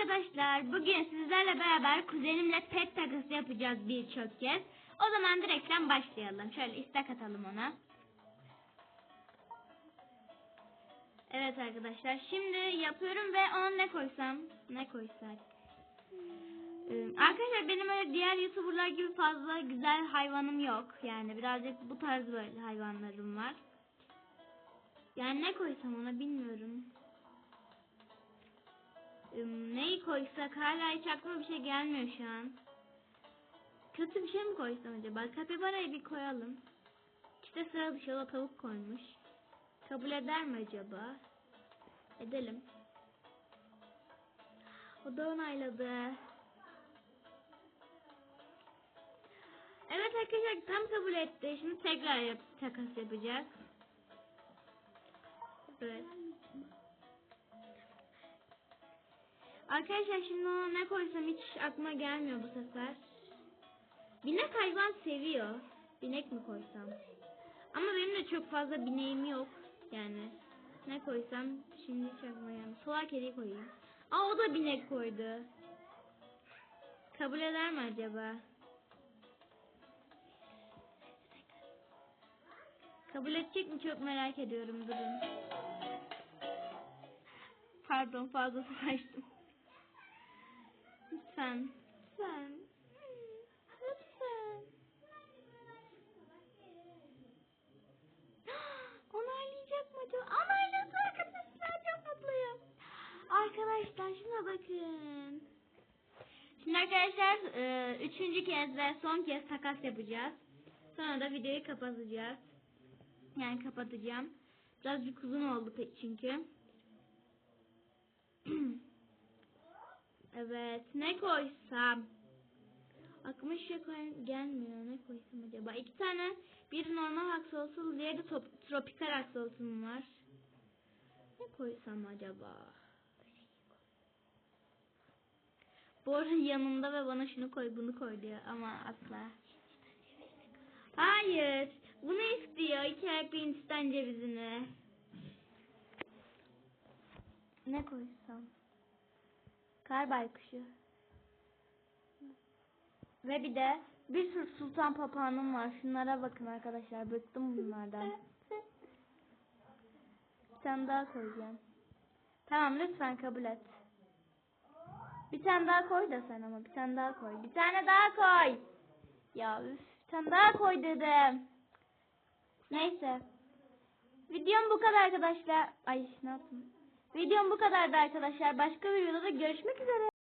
arkadaşlar. Bugün sizlerle beraber kuzenimle pet takısı yapacağız birçok kez. O zaman direkten başlayalım. Şöyle istek atalım ona. Evet arkadaşlar. Şimdi yapıyorum ve ona ne koysam? Ne koysak? Ee, Arkadaşlar benim öyle diğer youtuberlar gibi fazla güzel hayvanım yok. Yani birazcık bu tarz böyle hayvanlarım var. Yani ne koysam ona bilmiyorum. Neyi koysak hala hiç aklıma bir şey gelmiyor şu an. Kötü bir şey mi koysam acaba? Kapibarayı bir koyalım. İşte sıra dışı o da tavuk koymuş. Kabul eder mi acaba? Edelim. O da onayladı. Evet arkadaşlar tam kabul etti. Şimdi tekrar yap takas yapacağız. Evet. Arkadaşlar şimdi ona ne koysam hiç aklıma gelmiyor bu sefer. Binek hayvan seviyor. Binek mi koysam? Ama benim de çok fazla bineğim yok. Yani ne koysam şimdi hiç aklıma gelmiyor. Solar kediyi koyayım. Aa o da binek koydu. Kabul eder mi acaba? Kabul edecek mi çok merak ediyorum durun. Pardon fazla açtım. Lütfen. Lütfen. Lütfen. Onaylayacak mı acaba? Onayladı arkadaşlar çok mutluyum. Arkadaşlar şuna bakın. Şimdi arkadaşlar e, üçüncü kez ve son kez takas yapacağız. Sonra da videoyu kapatacağız. Yani kapatacağım. Birazcık uzun oldu çünkü. Evet. Ne koysam? Aklıma hiçbir şey gelmiyor. Ne koysam acaba? İki tane. Bir normal aksolotl, diğeri de top, tropikal aksolotl var. Ne koysam acaba? Bu arada yanımda ve bana şunu koy bunu koy diyor ama asla. Hayır. Bunu istiyor. İki ayaklı Hindistan cevizini. Ne koysam? Kar baykuşu. Ve bir de bir sürü sultan papağanım var. Şunlara bakın arkadaşlar. Bıktım bunlardan. Bir tane daha koyacağım. Tamam lütfen kabul et. Bir tane daha koy da sen ama. Bir tane daha koy. Bir tane daha koy. Ya üf. Bir tane daha koy dedim. Neyse. Videom bu kadar arkadaşlar. Ay ne yaptım? Videom bu kadardı arkadaşlar. Başka bir videoda görüşmek üzere.